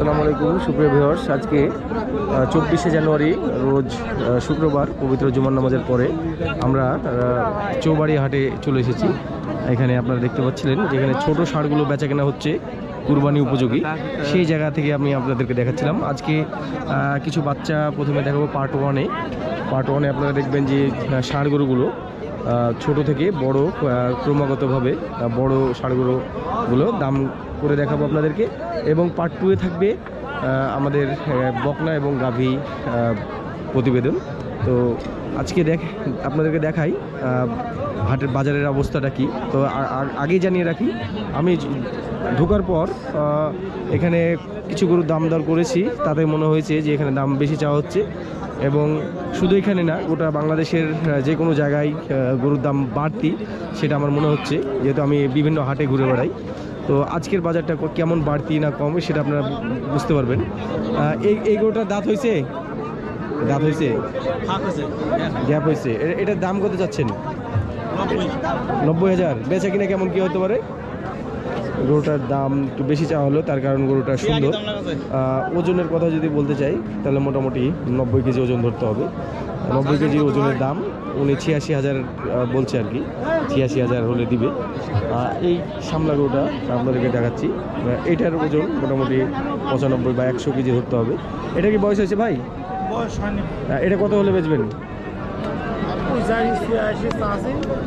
আসসালামু আলাইকুম, সুপ্রিয় ভিউয়ার্স। আজকে চব্বিশে জানুয়ারি, রোজ শুক্রবার, পবিত্র জুমার নামাজের পরে আমরা চৌবাড়ি হাটে চলে এসেছি। এখানে আপনারা দেখতে পাচ্ছিলেন যেখানে ছোট ষাঁড়গুলো বেচা কেনা হচ্ছে, কুরবানি উপযোগী। সেই জায়গা থেকে আমি আপনাদেরকে দেখাচ্ছিলাম। আজকে কিছু বাচ্চা প্রথমে দেখাবো পার্ট ওয়ানে পার্ট ওয়ানে আপনারা দেখবেন যে ষাঁড় গরুগুলো ছোট থেকে বড় ক্রমাগতভাবে বড় ষাঁড়গুলোগুলো দাম করে দেখাবো আপনাদেরকে। এবং পার্ট টুয়ে থাকবে আমাদের বকনা এবং গাভী প্রতিবেদন। তো আজকে দেখ, আপনাদেরকে দেখাই হাটের বাজারের অবস্থাটা কি। তো আ- আ- আগেই জানিয়ে রাখি, আমি ঢোকার পর এখানে কিছু গরুর দাম দর করেছি, তাতে মনে হয়েছে যে এখানে দাম বেশি চাওয়া হচ্ছে এবং শুধু এখানে না, গোটা বাংলাদেশের যে কোনো জায়গায় গরুর দাম বাড়তি, সেটা আমার মনে হচ্ছে, যেহেতু আমি বিভিন্ন হাটে ঘুরে বেড়াই। তো আজকের বাজারটা কেমন বাড়তি না কম, সেটা আপনারা বুঝতে পারবেন। এই এই গরুটার দাঁত হয়েছে? দাঁত হয়েছে? গ্যাপ হয়েছে এটার দাম কত চাচ্ছেন? নব্বই। হাজার। বেচা কিনা কেমন কি হতে পারে? গরুটার দাম একটু বেশি চাওয়া হলো তার কারণ গরুটা সুন্দর। ওজনের কথা যদি বলতে চাই তাহলে মোটামুটি নব্বই কেজি ওজন ধরতে হবে। নব্বই কেজি ওজনের দাম উনি ছিয়াশি হাজার বলছে আর কি। ছিয়াশি হাজার হলে দিবে। এই সামলা গরুটা আপনাদেরকে দেখাচ্ছি। এটার ওজন মোটামুটি পঁচানব্বই বা একশো কেজি ধরতে হবে। এটা কি বয়স হয়েছে ভাই? বয়স হয়নি। এটা কত হলে বেচবেন? আশি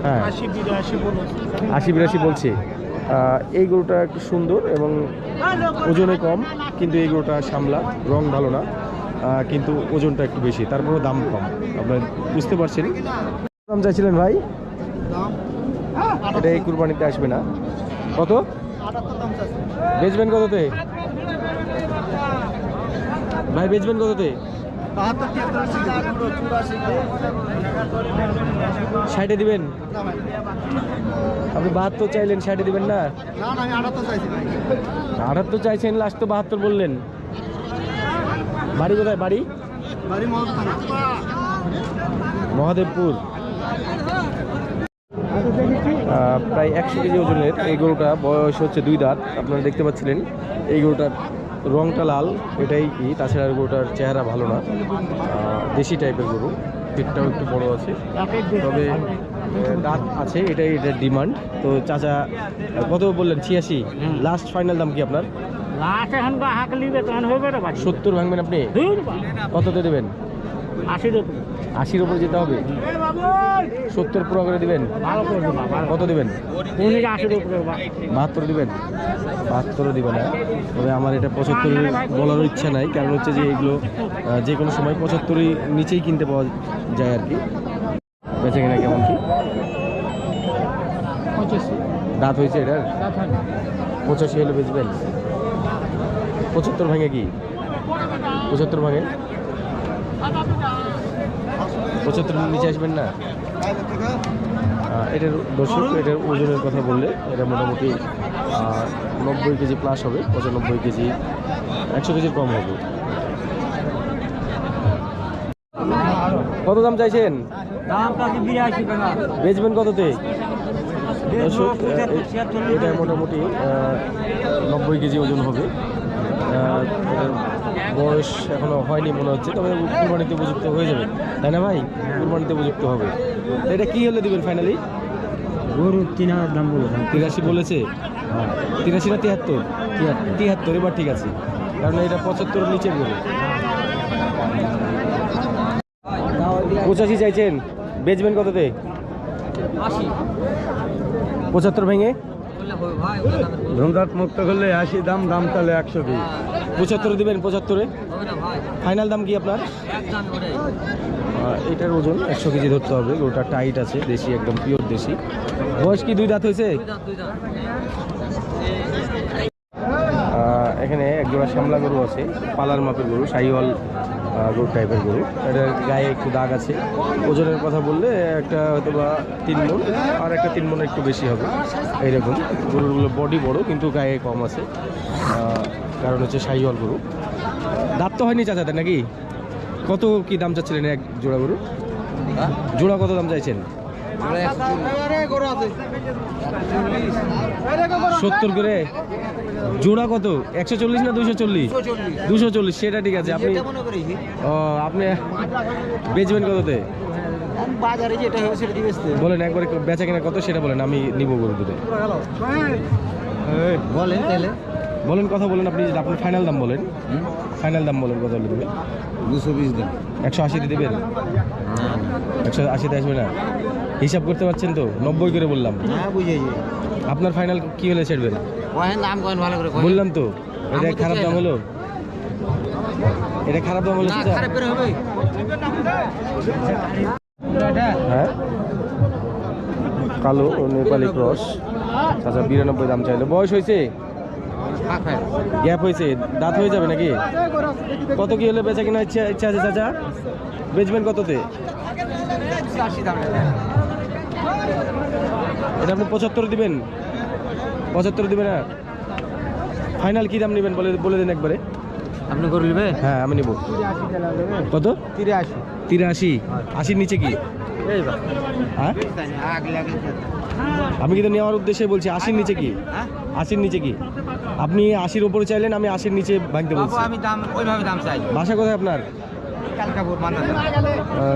হ্যাঁ। আশি বিরাশি বলছে। এই গরুটা একটু সুন্দর এবং ওজনে কম কিন্তু এই গরুটা সামলা রং ভালো না। কিন্তু ওজনটা একটু বেশি তারপরেও দাম কম। আপনার বুঝতে পারছেন? দাম চাইছিলেন ভাই? এটা এই কুরবানিতে আসবে না। কত? বেচবেন কততে? ভাই বেচবেন কততে? ষাটে দিবেন? আপনি বাহাত্তর চাইলেন, ষাটে দিবেন না? আটাত্তর চাইছেন লাস্ট তো বাহাত্তর বললেন। বাড়ি কোথায়, বাড়ি? মহাদেবপুর। প্রায় একশো কেজি ওজনের এই গরুটা বয়স হচ্ছে দুই দাঁত, আপনারা দেখতে পাচ্ছিলেন। এই গরুটার রংটা লাল এটাই কি? তাছাড়া গরুটার চেহারা ভালো না। দেশি টাইপের গরু পেটটাও একটু বড় আছে। তবে দাঁত আছে এটাই এটার ডিমান্ড তো চাচা কত বললেন? ছিয়াশি? লাস্ট ফাইনাল দাম কি আপনার? সত্তর ভাঙবেন আপনি? কত দিয়ে দেবেন? আশির উপর। যেতে হবে? সত্তর পুরো করে দিবেন? কত দিবেন? বাহাত্তর দিবেন? বাহাত্তরও দিবেন না তবে আমার এটা পঁচাত্তর বলার ইচ্ছা নাই। কারণ হচ্ছে যে এগুলো যে কোনো সময় পঁচাত্তরই নিচেই কিনতে পাওয়া যায় আর কি। বেঁচে কিনা কেমন কি? দাঁত হয়েছে এটার? পঁচাশি হলে বেচবেন। পঁচাত্তর ভাঙে কি? পঁচাত্তর ভাঙে? পঁচাত্তর নিচে আসবেন না? এটার দর্শক এটার ওজনের কথা বললে এটা মোটামুটি নব্বই কেজি প্লাস হবে পঁচানব্বই কেজি একশো কেজির কম হবে। কত দাম চাইছেন? বেচবেন কততে? দর্শক এটা মোটামুটি নব্বই কেজি ওজন হবে। বয়স এখনও হয়নি মনে হচ্ছে তবে কুরবানিতে উপযুক্ত হয়ে যাবে। তাই না ভাই? কুরবানিতে উপযুক্ত হবে। এটা কি হলে দিবেন ফাইনালি গরু তিন হাজার দাম বলে তিরাশি বলেছে? তিরাশি না তিয়াত্তর? তিয়াত্তর। এবার ঠিক আছে। কারণ এটা পঁচাত্তর নিচে গরু। পঁচাশি চাইছেন? বেচবেন কততে? আশি। পঁচাত্তর ভেঙে? ধুমধাত মুক্ত করলে আশি দাম দাম তাহলে একশো বিশ। পঁচাত্তরে দিবেন পঁচাত্তরে? ফাইনাল দাম কি আপনার? এটার ওজন একশো কেজি ধরতে হবে গরুটা টাইট আছে দেশি একদম পিওর দেশি। বয়স কি দুই দাঁত হয়েছে? এখানে এক জোড়া শ্যামলা গরু আছে পালার মাপের গরু আহ, গরু টাইপের গরু। এটার গায়ে একটু দাগ আছে। ওজনের কথা বললে একটা হয়তো বা তিন মন আর একটা তিন মন একটু বেশি হবে এইরকম। গরুগুলো বডি বড় কিন্তু গায়ে কম আছে। কারণ হচ্ছে শাহিওয়াল গরু। দাঁত তো হয়নি চাচাদের নাকি? কত কি দাম চাচ্ছিলেন এক জোড়া গরু? জোড়া কত দাম চাইছেন? সত্তর করে? জোড়া কত? একশো চল্লিশ না দুশো চল্লিশ? দুশো চল্লিশ, সেটা ঠিক আছে। আপনি ও, আপনি বেচবেন কততে? বলেন, একবার বেচা কেনা কত? সেটা বলেন, আমি নিব গরু দুটো বলেন তাহলে। বলেন কথা বলেন আপনি আপনি ফাইনাল দাম বলেন। ফাইনাল দাম বলেন কত হলে দেবেন দুশো বিশ দেন একশো আশিতে দেবেন? একশো আশিতে আসবে না? হিসাব করতে পারছেন তো? নব্বই করে বললাম। আপনার ফাইনাল কি হলে ছাড়বেন? দাম বললাম তো এটা খারাপ দাম। হলো। এটা খারাপ দাম হলো হ্যাঁ? কালো ও নেপালি ক্রস। আচ্ছা বিরানব্বই দাম চাইলো। বয়স হয়েছে? গ্যাপ হয়েছে? দাঁত হয়ে যাবে নাকি? কত কি হলে বেচা কিনা ইচ্ছা ইচ্ছা আছে চাচা? বেচবেন কততে? এটা আপনি পঁচাত্তর দিবেন। পঁচাত্তর দিবেন না ফাইনাল কি দাম নেবেন? বলে বলে দিন একবারে। আপনি করে নেবে হ্যাঁ আমি নিব। কত? তিরাশি। তিরাশি আশির নিচে কি? হ্যাঁ? আমি কিন্তু নেওয়ার উদ্দেশ্যে বলছি আশির নিচে কি? হ্যাঁ? আশির নিচে কি? আপনি আশির উপরে চাইলেন আমি আশির নিচে ভাঙতে বলছি। আমি দাম ওইভাবে দাম চাই। বাসা কোথায় আপনার?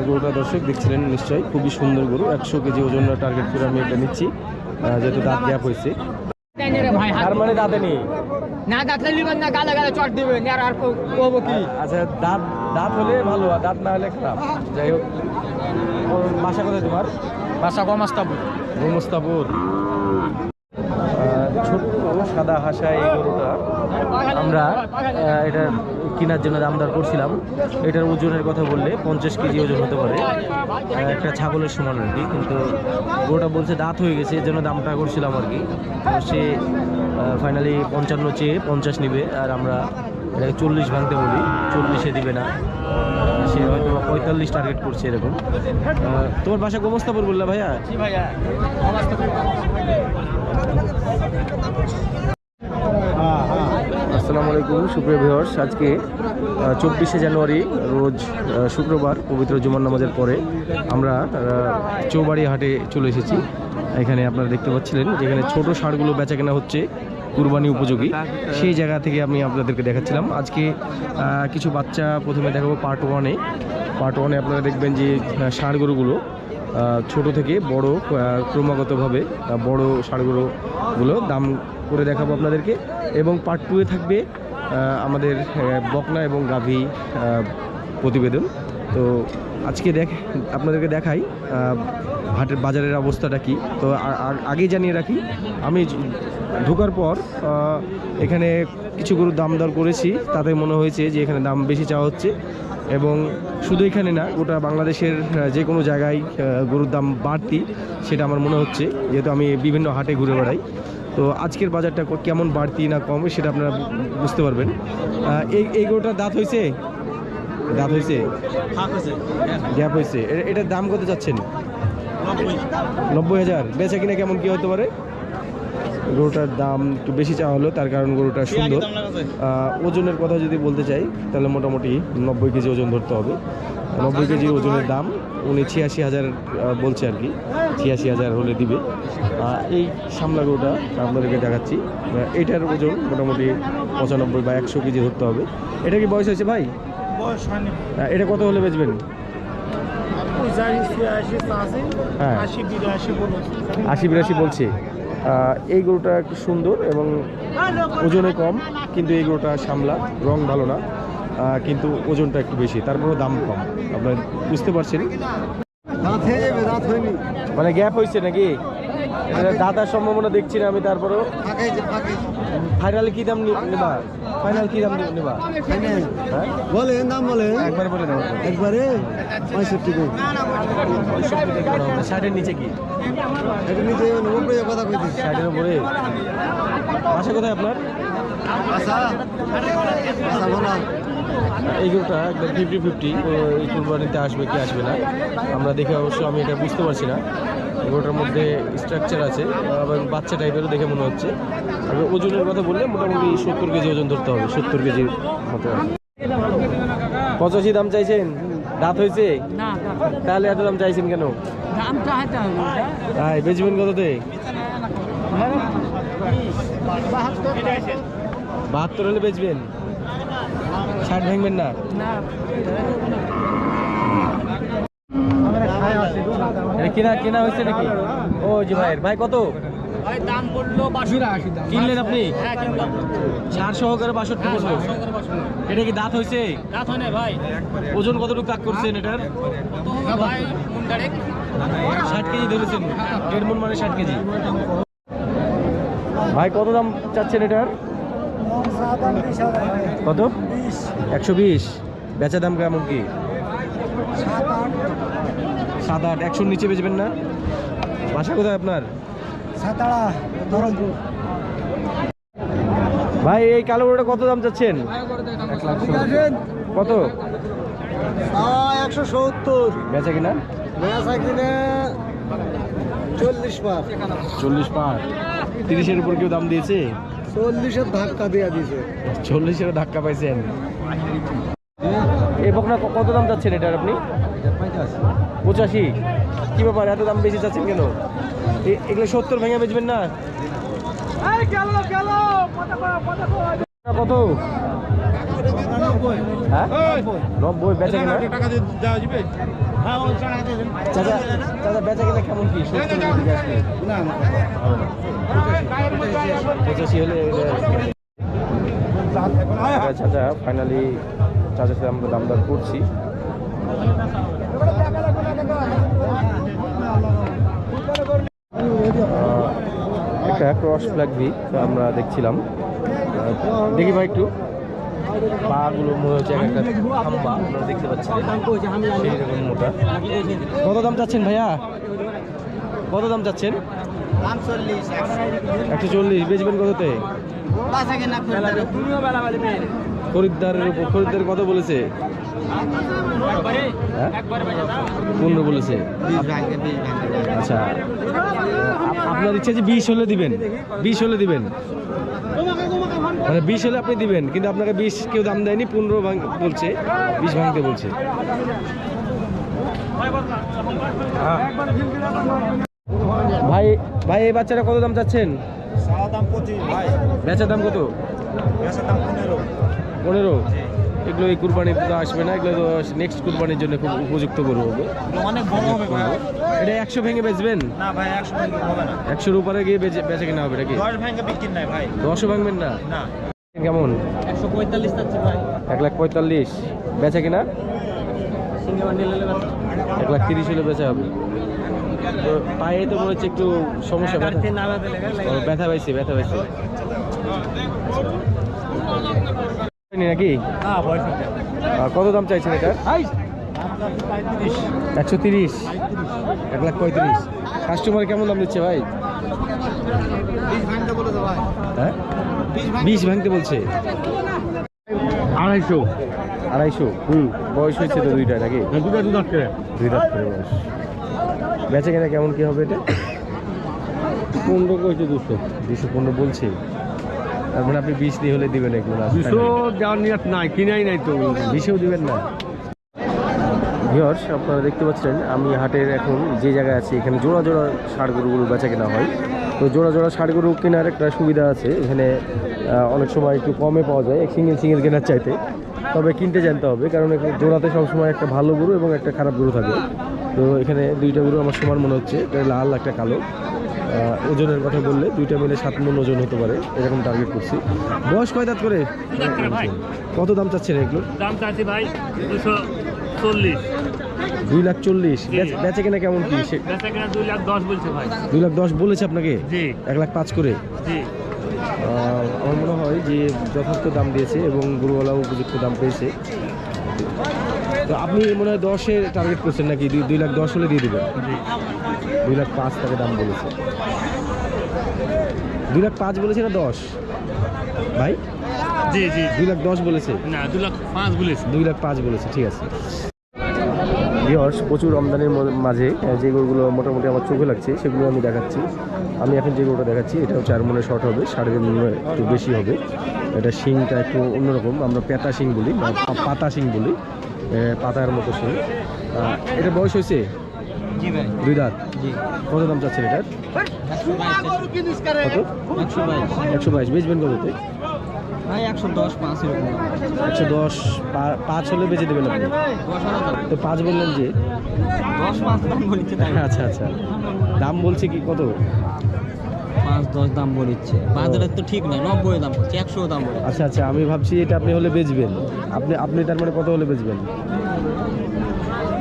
গরুটা দর্শক দেখছিলেন নিশ্চয়ই খুবই সুন্দর গরু একশো কেজি ওজন টার্গেট করে আমি এটা নিচ্ছি। যেহেতু দাঁত গ্যাপ হয়েছে। ভাই তার মানে দাঁতে নেই? না দাঁতলে লিবেন না গালা গালা চট দিবেন আর আর কবো কি? আচ্ছা দাঁত দাঁত হলে ভালো আর দাঁত না হলে খারাপ। যাই হোক বাসা কোথায় তোমার? বাসা গোমস্তাপুর। ছোট্ট সাদা হাসা এই গরুটা আমরা এটা কেনার জন্য দাম দর করছিলাম। এটার ওজনের কথা বললে পঞ্চাশ কেজি ওজন হতে পারে। একটা ছাগলের সমান আর কি, কিন্তু গরুটা বলছে দাঁত হয়ে গেছে এর জন্য দামটা করছিলাম আর কি। সে ফাইনালি পঞ্চান্ন চেয়ে পঞ্চাশ নেবে, আর আমরা এটাকে চল্লিশ ভাঙতে বলি, চল্লিশে দিবে না। সে হয়তো পঁয়তাল্লিশ টার্গেট করছে এরকম। তোমার বাসা গোমস্তাপুর বললা ভাইয়া? আসসালামু আলাইকুম, সুপ্রিয় ভিউয়ার্স। আজকে চব্বিশে জানুয়ারি, রোজ শুক্রবার, পবিত্র জুমার নামাজের পরে আমরা চৌবাড়ি হাটে চলে এসেছি। এখানে আপনারা দেখতে পাচ্ছিলেন, যেখানে ছোট ষাঁড়গুলো বেচা কেনা হচ্ছে কুরবানি উপযোগী। সেই জায়গা থেকে আমি আপনাদেরকে দেখাচ্ছিলাম। আজকে কিছু বাচ্চা প্রথমে দেখাবো পার্ট ওয়ানে পার্ট ওয়ানে আপনারা দেখবেন যে ষাঁড় গরুগুলো ছোট থেকে বড় ক্রমাগতভাবে বড় ষাঁড়গুলোগুলো দাম করে দেখাবো আপনাদেরকে। এবং পার্ট টুয়ে থাকবে আমাদের বকনা এবং গাভী প্রতিবেদন। তো আজকে দেখ, আপনাদেরকে দেখাই হাটের বাজারের অবস্থাটা কি। তো আ- আ- আগেই জানিয়ে রাখি, আমি ঢোকার পর এখানে কিছু গরুর দাম দর করেছি। তাতে মনে হয়েছে যে এখানে দাম বেশি চাওয়া হচ্ছে। এবং শুধু এখানে না, গোটা বাংলাদেশের যে কোনো জায়গায় গরুর দাম বাড়তি, সেটা আমার মনে হচ্ছে। যেহেতু আমি বিভিন্ন হাটে ঘুরে বেড়াই। তো আজকের বাজারটা কেমন বাড়তি না কম সেটা আপনারা বুঝতে পারবেন। এই এই গরুটার দাঁত হয়েছে দাঁত হয়েছে গ্যাপ হয়েছে এটার দাম কত চাচ্ছেন? নব্বই। হাজার। বেচা কিনা কেমন কি হতে পারে গরুটার দাম একটু বেশি চাওয়া হলো তার কারণ গরুটা সুন্দর। ওজনের কথা যদি বলতে চাই তাহলে মোটামুটি নব্বই কেজি ওজন ধরতে হবে। নব্বই কেজি ওজনের দাম উনি ছিয়াশি হাজার বলছে আর কি ছিয়াশি হাজার হলে দিবে। এই সামলা গরুটা আপনাদেরকে দেখাচ্ছি। এটার ওজন মোটামুটি পঁচানব্বই বা একশো কেজি ধরতে হবে। এটা কি বয়স হয়েছে ভাই? আহ, এটা কত হলে বেচবেন? হ্যাঁ। আশি বিরাশি বলছে। এই গরুটা একটু সুন্দর এবং ওজনে কম কিন্তু এই গরুটা সামলা রং ভালো না। কিন্তু ওজনটা একটু বেশি তারপরেও দাম কম। আপনার বুঝতে পারছেন? মানে গ্যাপ হয়েছে নাকি? এটা দাদার সম্ভাবনা দেখছি না আমি তারপরেও। ফাইনাল কি দাম নেবা? ফাইনাল কি দাম নেবা? হ্যাঁ? বলেন দাম বলেন। একবার বলে দাও। একবারে? পঁয়ষট্টি ষাটের নিচে কি? এটা নিচে কথা ষাটের উপরে। কোথায় আপনার? আচ্ছা আচ্ছা বলা এই গরুটা একদম ফিফটি ফিফটি এই কুরবানিতে আসবে কি আসবে না। আমরা দেখে অবশ্য আমি এটা বুঝতে পারছি না। গরুটার মধ্যে স্ট্রাকচার আছে এবং বাচ্চা টাইপেরও দেখে মনে হচ্ছে। আর ওজনের কথা বললে মোটামুটি সত্তর কেজি ওজন ধরতে হবে সত্তর কেজির মতো। পঁচাশি দাম চাইছেন? দাঁত হয়েছে? তাহলে এত দাম চাইছেন কেন? হ্যাঁ বেচবেন কততে? বাহাত্তর হলে বেচবেন? ষাট ভাঙবেন না? কেনা কেনা হয়েছে নাকি? ও জি ভাইয়ের। ভাই কত? কিনলেন আপনি? হ্যাঁ চার সহকারে বাষট্টি বছর এটা কি দাঁত হয়েছে? হয় ওজন কতটুকু কাক করছেন এটার? Moon direct. ষাট কেজি ধরেছেন। দেড় মন মানে ষাট কেজি। ভাই কত দাম চাচ্ছেন এটার? কত? একশো বিশ। বেচা দাম কেমন কি? সাত আট। একশোর নিচে বেচবেন না? বাসা কোথায় আপনার? ভাই এই কালো গরুটা কত দাম চাচ্ছেন? কত? একশো সত্তর। বেচা কিনা? বেচা কিনে চল্লিশ পার। চল্লিশ পার। তিরিশের উপর কেউ দাম দিয়েছে? চল্লিশের ধাক্কা দিয়ে দিছে। চল্লিশের ধাক্কা পাইছেন এ বকনা কত দাম চাচ্ছেন এটার আপনি? পঁচাশি। কি ব্যাপার এত দাম বেশি চাচ্ছেন কেন? এ- এগুলো সত্তর ভেঙে বেচবেন না? কত? হ্যাঁ? নব্বই। বেচা কিনা? চাচা চাচা বেচা কিনা কেমন কি না। পঁচাশি হলে চাচা ফাইনালি চাচার সাথে আমরা দাম দর করছি একটা ক্রস ফ্ল্যাগ বি আমরা দেখছিলাম দেখি ভাই একটু পাগুলো মনে হচ্ছে দেখতে পাচ্ছেন। মোটা। কত দাম চাচ্ছেন ভাইয়া? কত দাম চাচ্ছেন? একশো চল্লিশ। বেচবেন কততে? খরিদ্দারের উপর খরিদ্দার কত বলেছে? হ্যাঁ? পনেরো বলেছে। আচ্ছা। আপনার ইচ্ছা যে বিশ হলে দিবেন। বিশ হলে দিবেন। মানে বিশ হলে আপনি দিবেন কিন্তু আপনাকে বিশ কেউ দাম দেয়নি পনেরো ভাঙ বলছে বিশ ভাঙতে বলছে। ভাই ভাই এই বাচ্চারা কত দাম চাচ্ছেন? দাম ভাই। বেচার দাম কত? বেচার দাম পনেরো। পনেরো? এগুলো এই কুরবানির তো আসবে না এগুলো নেক্সট কুরবানির জন্য খুব উপযুক্ত গরু হবে। ভাই। এটা একশো ভেঙে বেচবেন? না ভাই একশোর উপরে গিয়ে বেচে কিনা হবে নাকি? দশও ভাঙবেন না? কেমন? এক লাখ পঁয়তাল্লিশ। বেচা কিনা? এক লাখ তিরিশ হলে বেচা হবে। পায়ে তো মনে হচ্ছে একটু সমস্যা ব্যথা। ও, ব্যথা পাইছে ব্যথা পাইছে। হয়নি নাকি? হ্যাঁ কত দাম চাইছেন এটা? একশো তিরিশ এক লাখ পঁয়ত্রিশ। কাস্টমার কেমন দাম দিচ্ছে ভাই? বিশ ভাঙতে হ্যাঁ? বিশ ভাঙতে বলছে? আড়াইশো। আড়াইশো? হুম। বয়স হয়েছে তো দুইটা নাকি? করে দুই দাঁত করে বয়স। বেচে কেনা কেমন কি হবে এটা? পনেরো কইছে দুশো। দুশো পনেরো বলছে। আপনি বিশ দিয়ে হলে দিবেন এগুলো নিয়ত নাই কিনাই নাই তো। বিশেও দিবেন না। ভিওর্স আপনারা দেখতে পাচ্ছেন আমি হাটের এখন যে জায়গায় আছি এখানে জোড়া জোড়া ষাড় গরুগুলো বেচা কেনা হয়। তো জোড়া জোড়া ষাড় গরু কেনার একটা সুবিধা আছে এখানে অনেক সময় একটু কমে পাওয়া যায় সিঙ্গেল সিঙ্গেল কেনার চাইতে। তবে কিনতে জানতে হবে কারণ এখানে জোড়াতে সবসময় একটা ভালো গরু এবং একটা খারাপ গরু থাকে। তো এখানে দুইটা গরু আমার সমান মনে হচ্ছে একটা লাল একটা কালো। ওজনের কথা বললে দুইটা মিলে সাত মন ওজন হতে পারে এরকম টার্গেট করছি। বয়স কয় দাঁত করে? কত দাম চাচ্ছেন এগুলো? দাম চাচ্ছি ভাই দুশো চল্লিশ। দুই লাখ চল্লিশ। বেচ- কেনা কেমন কি? দুই লাখ দশ বলছে ভাই। দুই লাখ দশ বলেছে আপনাকে? এক লাখ পাঁচ করে? আমার মনে হয় যে যথার্থ দাম দিয়েছে এবং গরুওয়ালাও উপযুক্ত দাম পেয়েছে। তো আপনি মনে হয় দশের টার্গেট করছেন নাকি? দুই দুই লাখ দশ হলে দিয়ে দেবেন। দুই লাখ পাঁচ টাকা দাম বলেছে। দুই লাখ পাঁচ বলেছে না দশ? ভাই? জি জি। দুই লাখ দশ বলেছে? না দু লাখ পাঁচ বলেছে। দুই লাখ পাঁচ বলেছে ঠিক আছে। ভিওর্স প্রচুর আমদানির মাঝে যে গরুগুলো মোটামুটি আমার চোখে লাগছে সেগুলো আমি দেখাচ্ছি। আমি এখন যে গরুটা দেখাচ্ছি এটাও চার মনে শর্ট হবে সাড়ে তিন মনে একটু বেশি হবে। এটা শিংটা একটু অন্যরকম আমরা পেতা শিং বলি বা পাতা শিং বলি। পাতার মতো শিং এটা বয়স হয়েছে? দুই দাঁত? কত দাম চাচ্ছেন এটার? একশো বাইশ। বেচবেন কততে একশো দশ পাঁচ হলে বেচে দেবেন আপনি? তো পাঁচ বললেন যে? আচ্ছা আচ্ছা। দাম বলছে কি কত? পাঁচ দশ দাম বলিচ্ছে। পাঁচ হাজার তো ঠিক না নব্বই দাম বলছে একশো দাম বলে আচ্ছা আচ্ছা আমি ভাবছি এটা আপনি হলে বেচবেন। আপনি আপনি তার মানে কত হলে বেচবেন?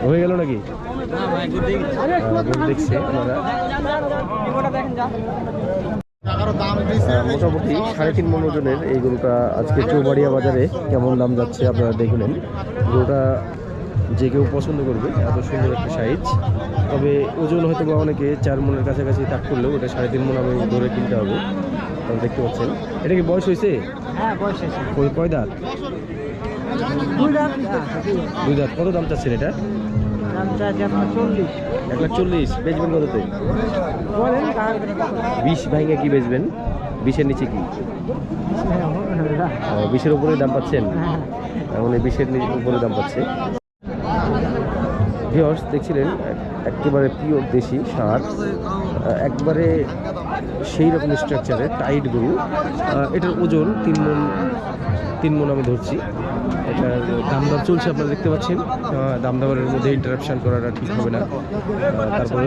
হয়ে গেল নাকি? দেখছে। মোটামুটি সাড়ে তিন মন ওজনের এই গরুটা আজকে চৌবাড়িয়া বাজারে কেমন দাম যাচ্ছে আপনারা দেখলেন গরুটা যে কেউ পছন্দ করবে এত সুন্দর একটা সাইজ। তবে ওজন হয়তো বা অনেকে চার মনের কাছাকাছি তাক করলেও ওটা সাড়ে তিন মন আমি ধরে কিনতে হবে। আপনারা দেখতে পাচ্ছেন। এটা কি বয়স হয়েছে? হ্যাঁ কয়- দাঁত? দুই দাঁত। কত দাম চাচ্ছেন এটা? এক লাখ চল্লিশ। বেচবেন কততে? বিশ ভাইঙ্গা কি বেচবেন? বিশের নিচে কি? বিশের উপরে দাম। পাচ্ছেন? এই বিশের উপরে দাম পাচ্ছে। ভিওর্স দেখছিলেন এক- একেবারে পিওর দেশি সার একবারে সেই রকম স্ট্রাকচারে টাইট গরু এটার ওজন তিন মন তিন মন আমি ধরছি। এটার দাম দাম চলছে আপনারা দেখতে পাচ্ছেন। আহ, দাম দামের মধ্যে ইন্টারাপশান করাটা ঠিক হবে না। তারপরে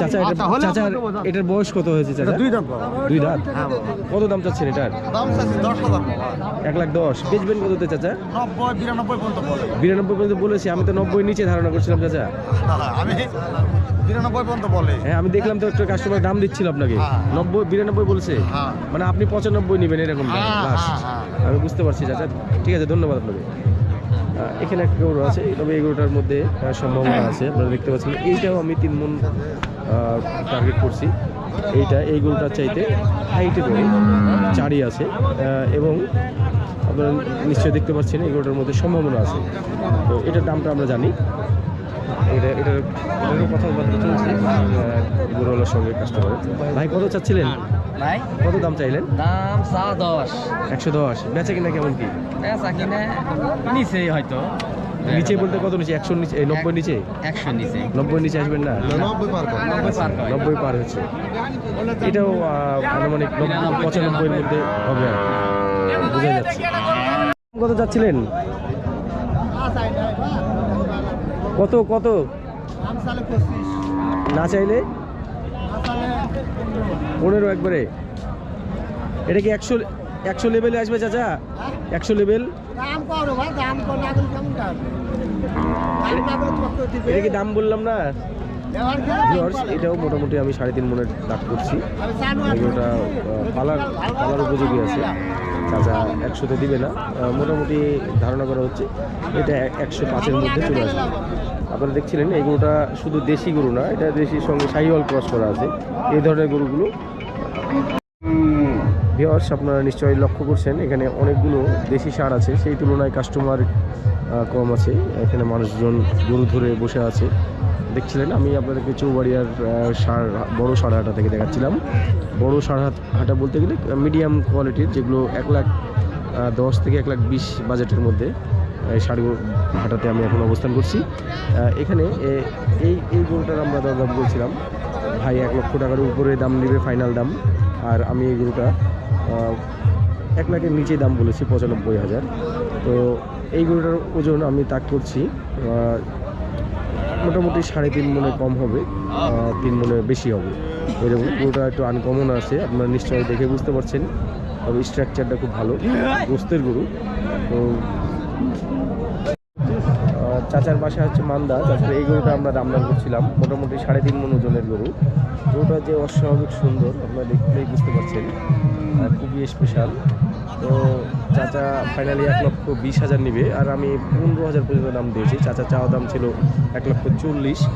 চাচা এটা চাচা এটার বয়স কত হয়েছে চাচা? দুই দাঁত দুই দাঁত কত দাম চাচ্ছেন এটার? দাম চাচ্ছি দশ হাজার এক লাখ দশ। বেচবেন কততে চাচা? নব্বই বিরানব্বই পর্যন্ত বিরানব্বই পর্যন্ত বলেছি আমি তো নব্বই নিচে ধারণা করছিলাম চাচা। আমি বিরানব্বই পর্যন্ত বলে। হ্যাঁ আমি দেখলাম তো একটা কাস্টমার দাম দিচ্ছিল আপনাকে। হ্যাঁ। নব্বই বিরানব্বই বলছে। হ্যাঁ। মানে আপনি পঁচানব্বই নেবেন এরকম হ্যাঁ, হ্যাঁ, হ্যাঁ। আমি বুঝতে পারছি চাচা। ঠিক আছে ধন্যবাদ আপনাকে। এখানে একটা গরু আছে, তবে এই গরুটার মধ্যে সম্ভাবনা আছে। আপনারা দেখতে পাচ্ছেন, এইটাও আমি তিন মন টার্গেট করছি। এইটা, এই গরুটার চাইতে হাইটে গরু চারি আছে। এবং আপনারা নিশ্চয়ই দেখতে পাচ্ছেন, এই গরুটার মধ্যে সম্ভাবনা আছে। তো এটার দামটা আমরা জানি। এটা এটার এটারও কথাবার্তা চলছে। গরুওয়ালার সঙ্গে কাস্টমারের ভাই কত চাচ্ছিলেন? ভাই? কত দাম চাইলেন? দাম চা দশ। একশো দশ। বেচা কিনা কেমন কি? বেচা কিনে নিচে হয়তো। নিচে বলতে কত নিচে? একশো নিচে নব্বই নিচে? একশো নিচে। নব্বই নিচে আসবেন না? নব্বই পার করে। নব্বই পার নব্বই পার হচ্ছে। এটাও আনুমানিক নব্বই পঁচানব্বইয়ের মধ্যে হবে। বোঝা যাচ্ছে। কত যাচ্ছিলেন কত কত? না চাইলে? পনেরো একবারে। এটা কি একশো একশো লেভেলে আসবে চাচা? একশো লেভেল এটা কি দাম বললাম না? এটাও মোটামুটি আমি সাড়ে তিন মনের দাগ করছি। আহ, পালার পালার উপযোগী আছে। চাচা একশোতে দিবে না। মোটামুটি ধারণা করা হচ্ছে এটা এক- একশো পাঁচের মধ্যে চলে আসবে। আপনারা দেখছিলেন, এই গরুটা শুধু দেশি গরু না, এটা দেশির সঙ্গে সাইওয়াল ক্রস করা আছে। এই ধরনের গরুগুলো ভিওয়ার্স আপনারা নিশ্চয়ই লক্ষ্য করছেন, এখানে অনেকগুলো দেশি সার আছে। সেই তুলনায় কাস্টমার কম আছে। এখানে মানুষজন গরু ধরে বসে আছে। দেখছিলেন, আমি আপনাদেরকে চৌবাড়িয়ার সার, বড় সার হাটা থেকে দেখাচ্ছিলাম। বড় সার হাট- বলতে গেলে মিডিয়াম কোয়ালিটির যেগুলো এক লাখ দশ থেকে এক লাখ বিশ বাজেটের মধ্যে সার হাটাতে আমি এখন অবস্থান করছি। এখানে এই এই গরুটার আমরা দরদাম বলছিলাম ভাই, এক লক্ষ টাকার উপরে দাম নেবে ফাইনাল দাম। আর আমি এই গরুটা এক লাখের নিচে দাম বলেছি, পঁচানব্বই হাজার। তো এই গরুটার ওজন আমি তাক করছি মোটামুটি সাড়ে তিন মনে কম হবে তিন মনে বেশি হবে। এরকম গরুটা একটু আনকমন আছে, আপনারা নিশ্চয়ই দেখে বুঝতে পারছেন, তবে স্ট্রাকচারটা খুব ভালো, গোস্তের গরু। তো চাচার বাসা হচ্ছে মান্দা চাচার এই গরুটা আমরা দাম দাম করছিলাম, মোটামুটি সাড়ে তিন মন ওজনের গরু। গরুটা যে অস্বাভাবিক সুন্দর, আপনারা দেখলেই বুঝতে পারছেন। খুবই স্পেশাল তো চাচা ফাইনালি এক লক্ষ বিশ হাজার নিবে। আর আমি পনেরো হাজার পর্যন্ত দাম দিয়েছি। চাচা চাওয়া দাম ছিল এক লক্ষ চল্লিশ।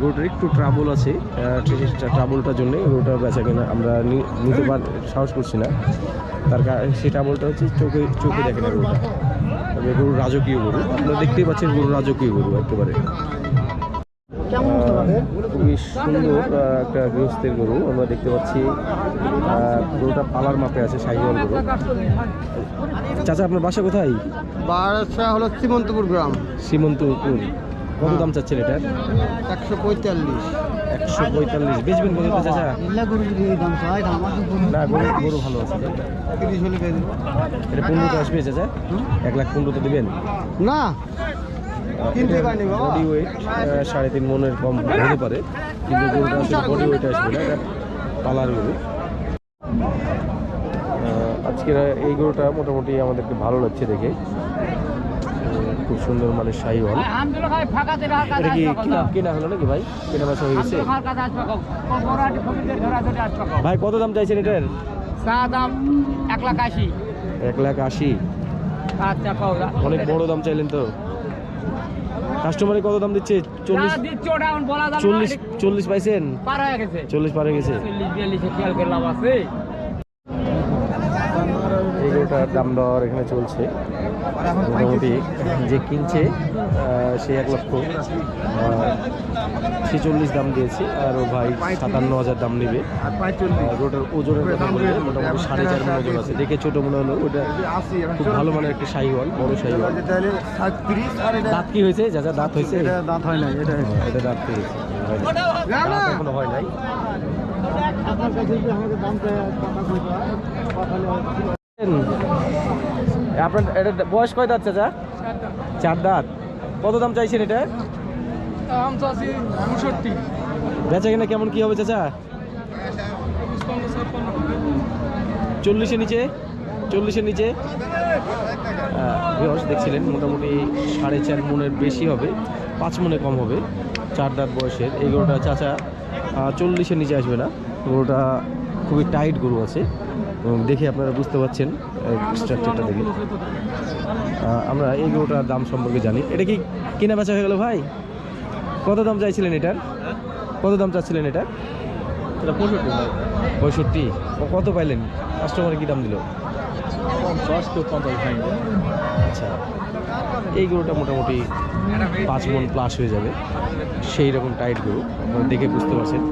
গরুটার একটু ট্রাবল আছে। ট্রাবলটার জন্য গরুটা বেচা কেনা আমরা নিতে পার সাহস করছি না। তার কা- সেই ট্রাবলটা হচ্ছে চোখে চোখে দেখে না গরুটা তবে গরু রাজকীয় গরু। আপনারা দেখতেই পাচ্ছেন গরু রাজকীয় গরু একেবারে। খুবই সুন্দর একটা গৃহস্থের গরু। আমরা দেখতে পাচ্ছি গরুটা পালার মাপে আছে সাইকেল গরু চাচা আপনার বাসা কোথায়? বারোশো হলো শ্রীমন্তপুর গ্রাম। সীমন্তপুর কত দাম চাচ্ছেন এটার একশো পঁয়তাল্লিশ। একশো পঁয়তাল্লিশ। বেচবেন কত চাচা? না গরু গরু ভালো আছে এটা পনেরোতে আসবে চাচা? এক লাখ পনেরোতে দেবেন? না বডি ওয়েট সাড়ে তিন মনের কম হতে পারে। কিন্তু গরুটা আসলে বডি ওয়েট আসবে না পালার গরু। আজকের এই গরুটা মোটামুটি আমাদেরকে ভালো লাগছে দেখে। খুব সুন্দর মানে শাহিওয়াল এটা কি কিনা কেনা হলো নাকি ভাই? কেনা বেচা হয়ে গেছে? ভাই কত দাম চাইছেন এটার? দাম এক লাখ আশি। এক লাখ আশি অনেক বড় দাম চাইলেন তো। কাস্টমারে কত দাম দিচ্ছে? চল্লিশ চল্লিশ চল্লিশ পাইছেন? পার গেছে। চল্লিশ পার হয়ে গেছে গরুটার দাম দর এখানে চলছে। মোটামুটি যে কিনছে সে এক লক্ষ ছেচল্লিশ দাম দিয়েছে আর ও ভাই সাতান্ন হাজার দাম নেবে। গরুটার ওজনের কথা বললে মোটামুটি সাড়ে চার মন ওজন আছে। দেখে ছোট মনে হলো ওটা খুব ভালো মানের একটা শাহিওয়াল বড় শাহিওয়াল। দাঁত কি হয়েছে? যা যা দাঁত হয়েছে? দাঁত হয় না এটা এটা দাঁত এখনও হয় নাই। আপনার কাছে আমাকে দামটা কথা পাঠালে আপনার এটা বয়স কয় দাঁত চাচা? চার দাঁত। কত দাম চাইছেন এটা? দাম বেচা কিনা কেমন কি হবে চাচা? চল্লিশের নিচে? চল্লিশের নিচে? ভিওস দেখছিলেন মোটামুটি সাড়ে চার মনের বেশি হবে পাঁচ মনে কম হবে চার দাঁত বয়সের। এই গরুটা চাচা চল্লিশের নিচে আসবে না। গরুটা খুবই টাইট গরু আছে। এবং দেখে আপনারা বুঝতে পারছেন স্ট্রাকচারটা দেখে। আমরা এই গরুটার দাম সম্পর্কে জানি। এটা কি কেনা বেচা হয়ে গেল ভাই? কত দাম চাইছিলেন এটার? কত দাম চাচ্ছিলেন এটা পঁয়ষট্টি পঁয়ষট্টি। কত পাইলেন? কাস্টমারে কি দাম দিল? আচ্ছা। এই গরুটা মোটামুটি পাঁচ মন প্লাস হয়ে যাবে। সেই রকম টাইট গরু। দেখে বুঝতে পারছেন।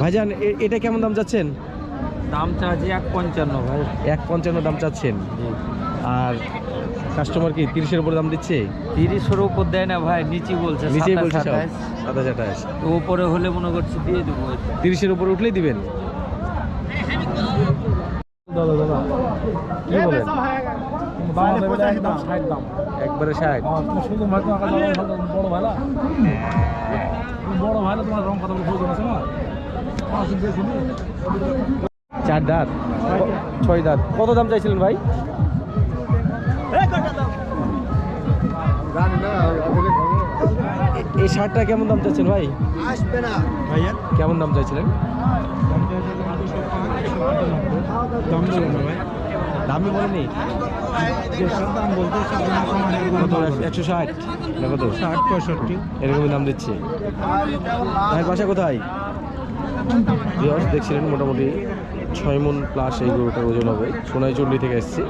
ভাইজান এটা কেমন দাম চাচ্ছেন? দাম চাচ্ছি এক পঞ্চান্ন ভাই। এক পঞ্চান্ন দাম চাচ্ছেন? আর কাস্টমার কি তিরিশের উপরে দাম দিচ্ছে? তিরিশের উপর দেয় না ভাই নিচে বলছে নিচেই বলছে। সাতাশ আঠাশ। তো উপরে হলে মনে করছি দিয়ে দেবো। তিরিশের উপরে উঠলেই দিবেন? দাদা দাদা কি বলেন? একদম একবারে ষাট। শুধু ভাই বড় ভাই বড় ভাই তোমার রং কথা বলে আছে না? চার দাঁত। ছয় দাঁত। কত দাম চাইছিলেন ভাই? এই শার্টটা কেমন দাম চাইছেন ভাই? আসবে না। ভাইয়া? কেমন দাম চাইছিলেন? দাম ছিল না ভাই। দামই বলেনি যে সব দাম বলতে সব দাম কত? একশো ষাট? কত? ষাট পঁয়ষট্টি। এরকমই দাম দিচ্ছে। ভাই বাসা কোথায়? ভিউয়ার্স দেখছিলেন মোটামুটি ছয় মন প্লাস এই গরুটার ওজন হবে। সোনাইচল্লি থেকে এসছে।